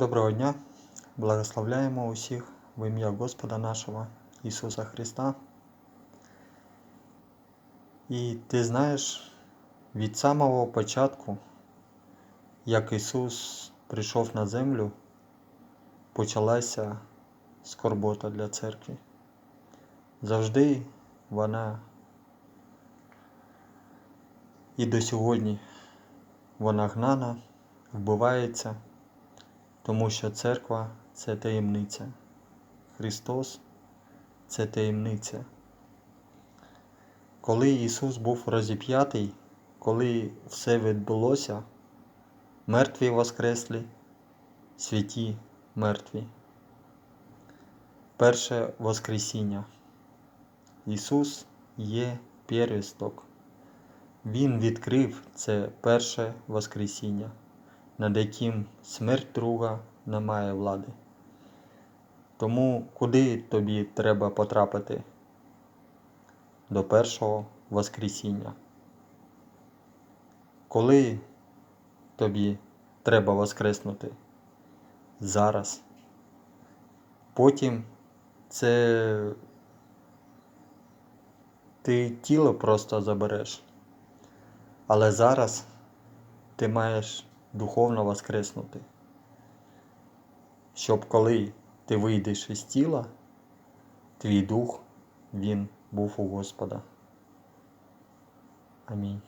Доброго дня! Благословляємо усіх в ім'я Господа нашого Ісуса Христа. І ти знаєш, від самого початку, як Ісус прийшов на землю, почалася скорбота для церкви. Завжди вона і до сьогодні вона гнана, вбивається, тому що церква це таємниця. Христос це таємниця. Коли Ісус був розіп'ятий, коли все відбулося, мертві воскреслі, святі мертві. Перше Воскресіння. Ісус є первісток. Він відкрив це перше Воскресіння, над яким смерть друга не має влади. Тому куди тобі треба потрапити? До першого Воскресіння. Коли тобі треба воскреснути? Зараз. Потім це ти тіло просто забереш. Але зараз ти маєш духовно воскреснути. Щоб коли ти вийдеш із тіла, твій дух, він був у Господа. Амінь.